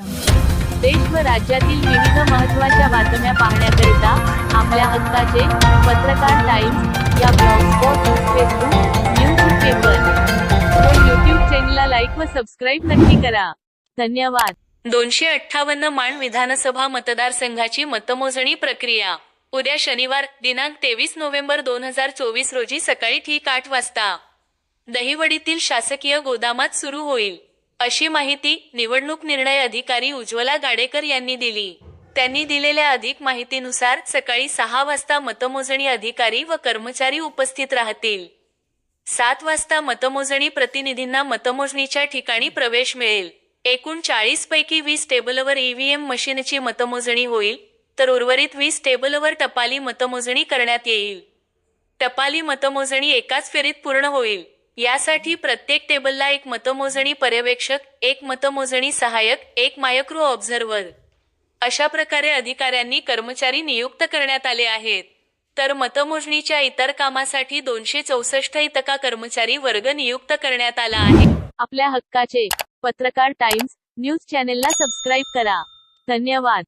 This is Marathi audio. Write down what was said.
देश व राज्यातील विविध महत्त्वाच्या बातम्या पाहण्याकरिता आपल्या हक्काचे पत्रकार टाइम्स या ब्लॉगस्पॉट फेसबुक न्यूज पेपर. व युट्यूब चॅनलला लाईक व सबस्क्राईब नक्की करा. धन्यवाद. दोनशे अठ्ठावन्न माण विधानसभा मतदारसंघाची मतमोजणी प्रक्रिया. उद्या शनिवार दिनांक तेवीस नोव्हेंबर दोन हजार चोवीस रोजी सकाळी ठीक आठ वाजता. दहिवडीतील शासकीय गोदामात सुरू होईल. अशी माहिती निवडणूक निर्णय अधिकारी उज्ज्वला गाडेकर यांनी दिली. त्यांनी दिलेल्या अधिक माहितीनुसार सकाळी सहा वाजता मतमोजणी अधिकारी व कर्मचारी उपस्थित राहतील. सात वाजता मतमोजणी प्रतिनिधींना मतमोजणीच्या ठिकाणी प्रवेश मिळेल. एकूण चाळीस पैकी वीस टेबलवर ईव्हीएम मशीनची मतमोजणी होईल तर उर्वरित वीस टेबलवर टपाली मतमोजणी करण्यात येईल. टपाली मतमोजणी एकाच फेरीत पूर्ण होईल. यासाठी प्रत्येक टेबलला एक मतमोजणी पर्यवेक्षक एक मतमोजणी सहाय्यक एक मायक्रो ऑब्झर्व्हर. अशा प्रकारे अधिकाऱ्यांनी कर्मचारी नियुक्त करण्यात आले आहेत. तर मतमोजणीच्या इतर कामासाठी दोनशे चौसष्ट इतका कर्मचारी वर्ग नियुक्त करण्यात आला आहे. आपल्या हक्काचे पत्रकार टाइम्स न्यूज चॅनेलला सबस्क्राईब करा. धन्यवाद.